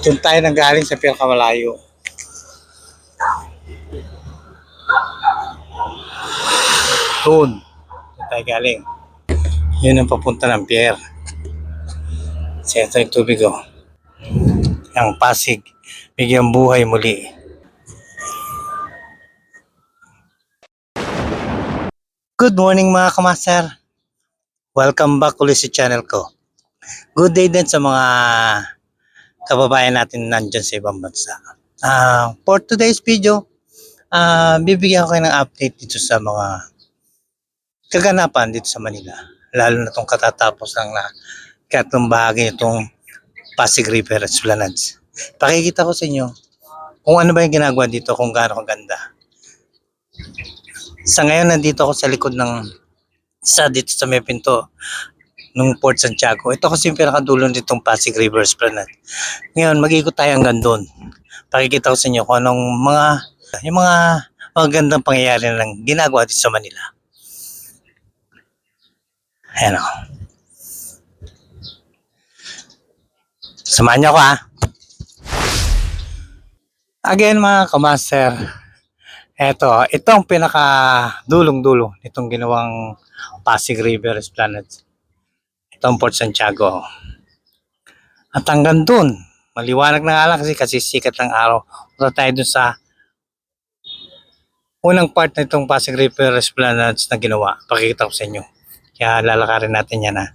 Doon tayo nang galing sa pinakamalayo. Doon. Doon tayo galing. Yun ang papunta ng pier. Kasi ito yung tubig oh. Ang Pasig. Bigyan buhay muli. Good morning mga kamaster. Welcome back ulit sa channel ko. Good day din sa mga kababayan natin nandyan sa ibang bansa. Ah, for today's video, ah bibigyan ko kayo ng update dito sa mga kaganapan dito sa Manila. Lalo na itong katatapos lang na katong bahagi itong Pasig River Esplanades. Pakikita ko sa inyo kung ano ba yung ginagawa dito, kung gaano kaganda. Sa ngayon, nandito ako sa likod ng isa dito sa may pinto ng Port Santiago. Ito kasi yung pinakadulo nitong Pasig River Esplanade. Ngayon, mag-ikot tayo hanggang doon. Pakikita ko sa inyo kung anong mga, yung mga magandang pangyayari na lang ginagawa dito sa Manila. Ayan o. Samahan niyo ako ha. Again mga kamaster, eto, ito ang pinaka dulong-dulo nitong ginawang Pasig River Esplanade. Ang Port Santiago. At hanggang dun, maliwanag na nga lang kasi kasi sikat ng araw. Punta tayo dun sa unang part na itong Pasig River Esplanade na ginawa. Pakikita ko sa inyo. Kaya lalakarin natin yan ha.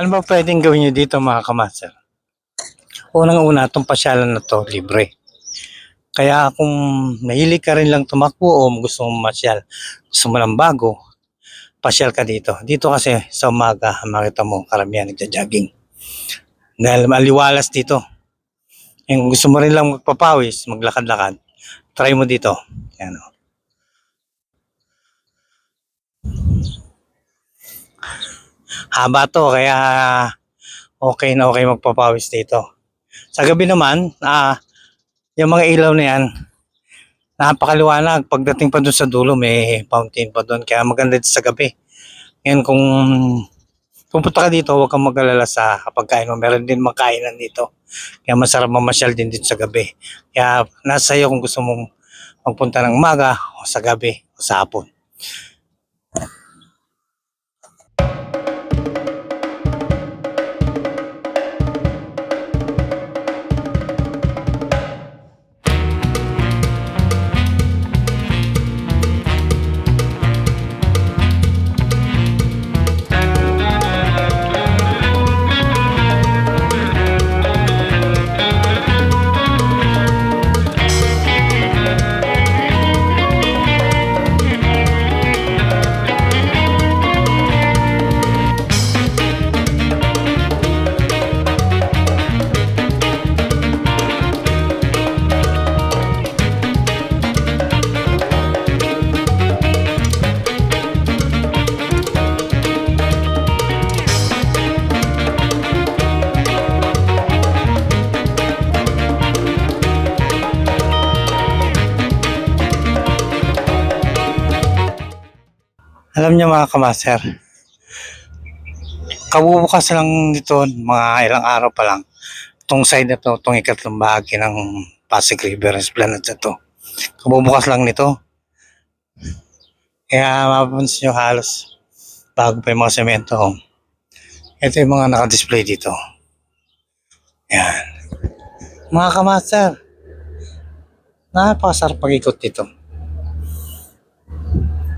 Ano ba pwedeng gawin nyo dito mga kamaster? Unang-una, itong pasyalan na to, libre. Kaya kung nahilig ka rin lang tumakbo o gusto mong masyal, gusto mo lang bago, pasyal ka dito. Dito kasi sa umaga, makita mo karamihan nagja-jogging. Dahil maliwalas dito. Yung gusto mo rin lang magpapawis, maglakad-lakad, try mo dito. Yan o. Haba to, kaya okay na okay magpapawis dito. Sa gabi naman, ah, yung mga ilaw na yan, napakaliwanag. Pagdating pa doon sa dulo, may fountain pa doon. Kaya maganda dito sa gabi. Ngayon kung pupunta ka dito, huwag kang mag-alala sa pagkain mo. Meron din makainan dito. Kaya masarap mamasyal din dito sa gabi. Kaya nasa iyo kung gusto mong magpunta ng umaga o sa gabi o sa hapon. Alam niyo mga kamaster, kabubukas lang nito mga ilang araw pa lang. Itong side na to, itong ikatlong bahagi ng Pasig River Esplanade na to. Kabubukas lang nito. Kaya mapapansin nyo halos bago pa yung mga semento. Ito yung mga nakadisplay dito. Yan. Mga kamaster, napakasarap pag-ikot dito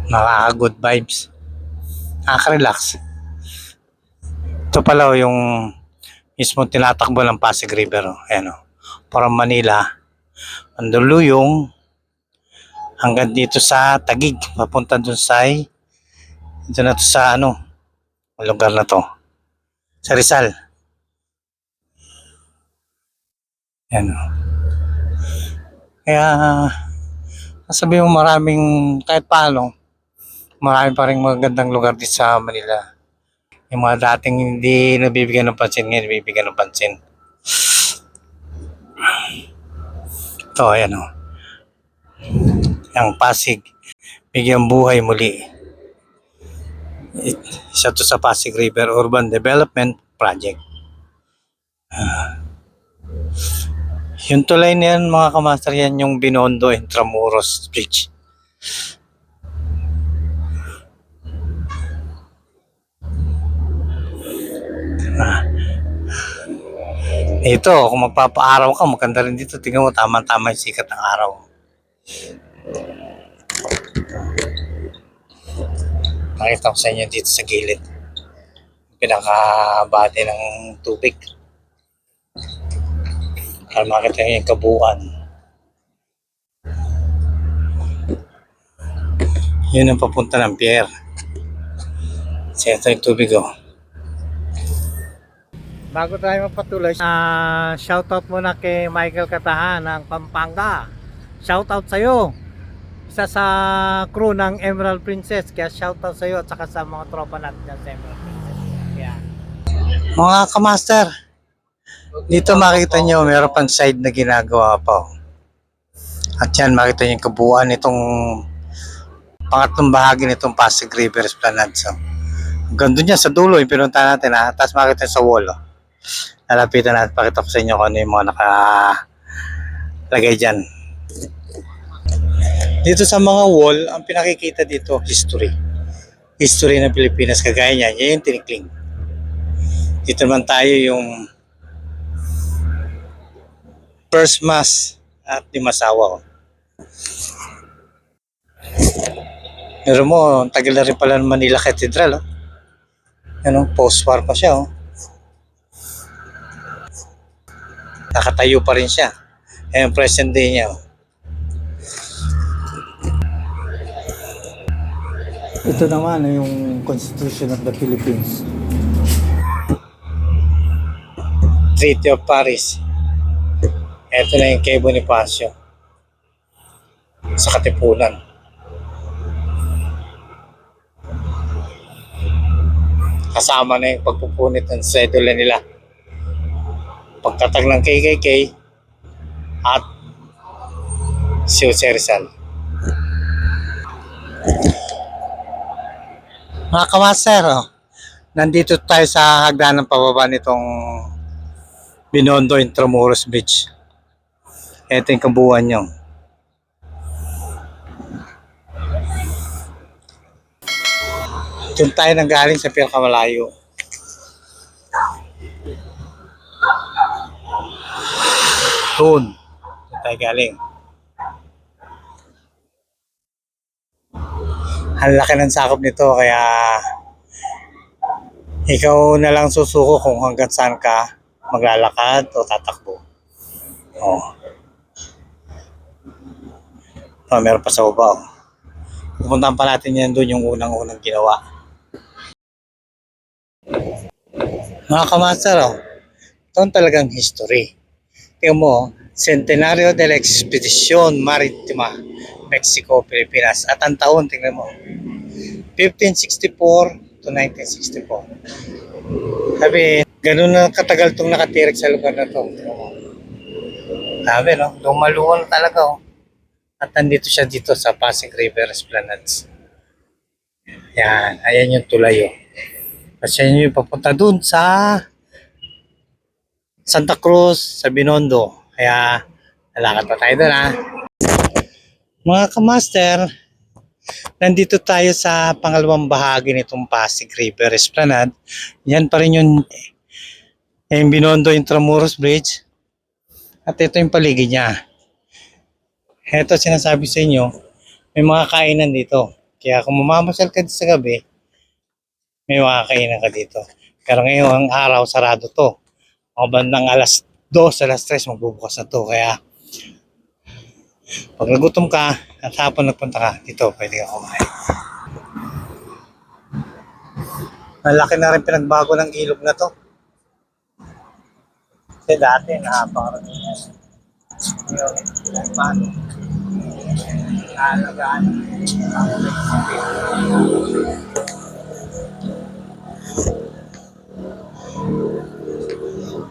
nakaka-good vibes. Nakaka-relax. Ito pala oh, yung mismo tinatakbo ng Pasig River. Oh. Ayan oh. From Manila, Mandaluyong, hanggang dito sa Tagig. Papunta dun sa, dito na to sa ano, lugar na to. Sa Rizal. Ayan oh. Kaya, sabi mo maraming, kahit paano, marami pa rin magandang lugar dito sa Manila. Yung mga dating hindi nabibigyan ng pansin, ngayon nabibigyan ng pansin. Ito, ayan o. Ang Pasig, bigyan buhay muli. It- Isa to sa Pasig River Urban Development Project. Ah. Yung tulay na yan mga kamaster yan yung Binondo Intramuros Bridge. Ito, kung magpapaaraw ka, maganda rin dito. Tingnan mo, tama-tama yung sikat ng araw. Nakita ko sa inyo dito sa gilid. Pinakabate ng tubig. Para makita nyo yung kabuuan. Yun ang papunta ng pier. Kasi ito yung tubig oh. Bago tayo magpatuloy, uh, shoutout muna kay Michael Katahan ng Pampanga. Shoutout sa'yo. Isa sa crew ng Emerald Princess. Kaya shoutout sa'yo at saka sa mga tropa natin sa Emerald Princess. Yan. Mga kamaster, dito makita nyo meron pang side na ginagawa pa. At yan makita nyo yung kabuuan nitong pangatlong bahagi nitong Pasig River Esplanade. So, Ganda niya sa dulo, yung pinunta natin ha. Tapos makita sa wall. Oh. Lalapitan natin, pakita ko sa inyo kung ano yung mga nakalagay dyan. Dito sa mga wall, ang pinakikita dito, history. History ng Pilipinas, kagaya niyan, yan yung tinikling. Dito naman tayo yung first mass at di masawa. Oh. Pero mo, ang tagal na rin pala ng Manila Cathedral. Oh. Ano, post-war pa siya. Oh. Nakatayo pa rin siya. Ayan, present day niya. Oh. Ito naman yung Constitution of the Philippines. Treaty of Paris. Ito na yung kay Bonifacio. Sa Katipunan. Kasama na yung pagpupunit ng sedula nila. Pagtatag ng KKK at si Jose Rizal. Mga kamaster, oh, nandito tayo sa hagdanan pababa nitong Binondo Intramuros Beach. Ito yung kabuuan nyo. Doon tayo nang galing sa pinakamalayo. Doon. Doon tayo galing. Ang laki ng sakop nito kaya ikaw na lang susuko kung hanggang saan ka maglalakad o tatakbo. Oh. Oh, meron pa sa baba. Oh. Pupuntahan pa natin yan doon yung unang-unang ginawa. Mga kamaster, oh. Ito ang talagang history. Tingnan mo, oh. Centenario de la Expedición Maritima, Mexico, Pilipinas. At ang taon, tingnan mo. 1564 to 1964. Sabi, ganun na katagal itong nakatirik sa lugar na to. Tingnan mo. Sabi, no? Lumaluwal talaga, oh. At nandito siya dito sa Pasig River Esplanades. Yan, ayan yung tulay, oh. Kasi yun yung papunta dun sa Santa Cruz, sa Binondo. Kaya, lalakad pa tayo dun, ha. Mga kamaster, nandito tayo sa pangalawang bahagi nitong Pasig River Esplanade. Yan pa rin yung, yung Binondo Intramuros Bridge. At ito yung paligid niya. Ito sinasabi sa inyo, may mga kainan dito. Kaya kung mamamasyal ka sa gabi, may mga kainan ka dito. Pero ngayon, ang araw, sarado to. Mga bandang alas 2, alas 3, magbubukas na to. Kaya, pag nagutom ka, at hapon nagpunta ka, dito pwede ka kumain. Malaki na rin pinagbago ng ilog na to. Kasi dati, napakarami yan. Ngayon, paano? Naalagaan.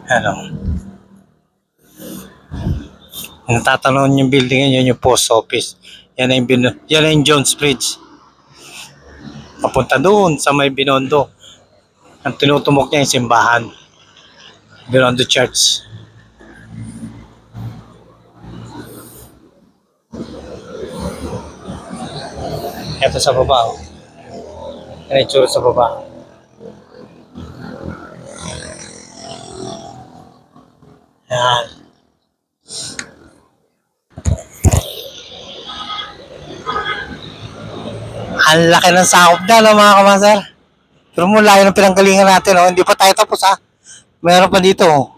Ano? Yung tatanong yung building yun yung post office. Yan ang, bin yan ang Jones Bridge. Papunta doon sa may Binondo. Ang tinutumok niya yung simbahan. Binondo Church. Ito sa baba. Oh. Yan ang sa baba. Yan. Ang laki ng sakop na, no, mga kamaster. Pero mo, layo ng pinanggalingan natin, oh. Hindi pa tayo tapos, ha. Meron pa dito, oh.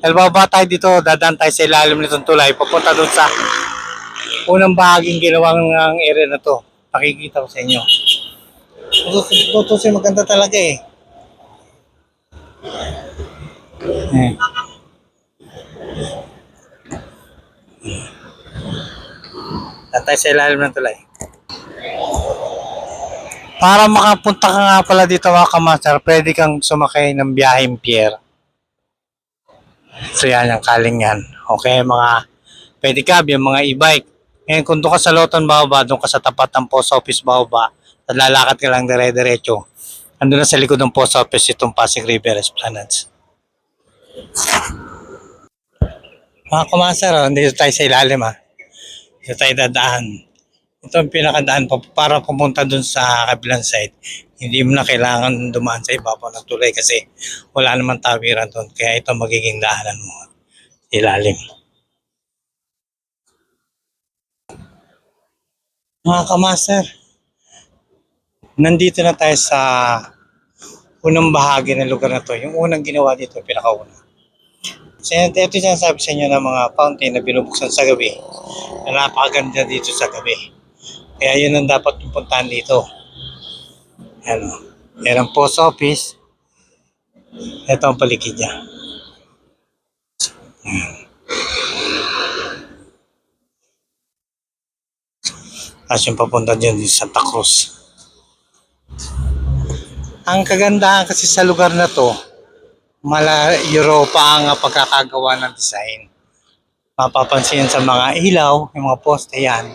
Bababa tayo dito, dadaan tayo sa ilalim nitong tulay, papunta doon sa unang bahaging ginawang ng area na to. Pakikita ko sa inyo. Tutusin maganda talaga eh. Eh. Tatay sa ilalim ng tulay. Para makapunta ka nga pala dito mga kamaster, pwede kang sumakay ng biyaheng pier. So yan, yung kaling yan. Okay, mga pedicab, yung mga e-bike. Ngayon, kung doon ka sa Loton Baobab, doon ka sa tapat ng post office Baobab, at lalakad ka lang dire-diretso, andun na sa likod ng post office itong Pasig River Esplanades. Mga kumaster, oh, dito tayo sa ilalim ha. Dito tayo dadaan. Ito ang pinakadaan pa para pumunta dun sa kabilang side. Hindi mo na kailangan dumaan sa ibabaw ng tulay kasi wala naman tawiran doon. Kaya ito magiging daanan mo. Ilalim. Mga kamaster, nandito na tayo sa unang bahagi ng lugar na to. Yung unang ginawa dito, pinakauna. So, ito yung sinasabi sa inyo ng mga fountain na binubuksan sa gabi na napakaganda dito sa gabi. Kaya yun ang dapat yung puntahan dito. Ano, yan ang post office. Ito ang paligid niya. Tapos yung papunta dyan di Santa Cruz. Ang kagandahan kasi sa lugar na to, mala Europa ang pagkakagawa ng design. Mapapansin sa mga ilaw, yung mga poste yan.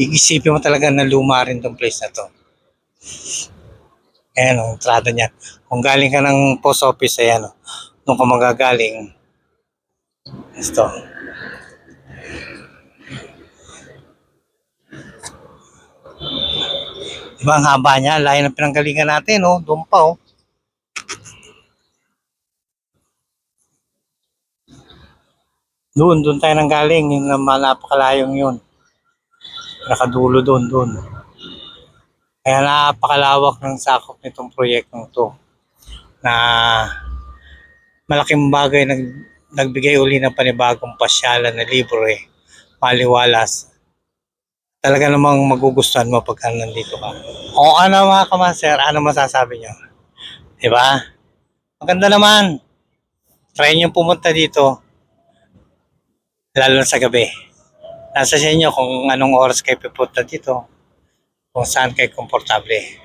Iisipin mo talaga na luma rin tong place na to. Ayan ang entrada niya. Kung galing ka ng post office, ayan o. Doon ka magagaling. Ito. Diba ang haba niya? Layo ng pinanggalingan natin, oh. Doon pa, oh. Doon, doon tayo nang galing. Yung napakalayong yun. Nakadulo doon, doon. Kaya napakalawak ng sakop nitong proyektong to. Na malaking bagay nag, nagbigay uli ng panibagong pasyalan na libre, maliwalas. Talaga namang magugustuhan mo pagka nandito ka. O ano mga kamaster, ano masasabi nyo? Diba? Maganda naman. Try nyo pumunta dito. Lalo na sa gabi. Nasa sa inyo kung anong oras kayo pupunta dito. Kung saan kayo komportable.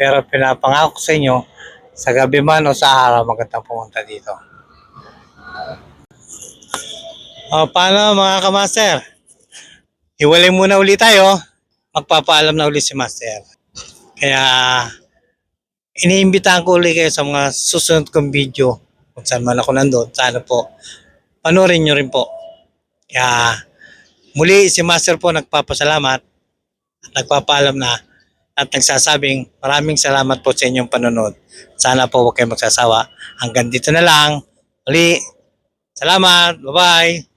Pero pinapangako ko sa inyo, sa gabi man o sa araw, magandang pumunta dito. O, paano mga kamaster? Hiwalay muna uli tayo. Magpapaalam na uli si Master. Kaya, iniimbitahan ko uli kayo sa mga susunod kong video. Kung saan man ako nandun, sana po. Panoorin nyo rin po. Kaya, muli si Master po nagpapasalamat at nagpapaalam na at nagsasabing maraming salamat po sa inyong panonood. Sana po huwag kayong magsasawa. Hanggang dito na lang. Muli, salamat. Bye-bye.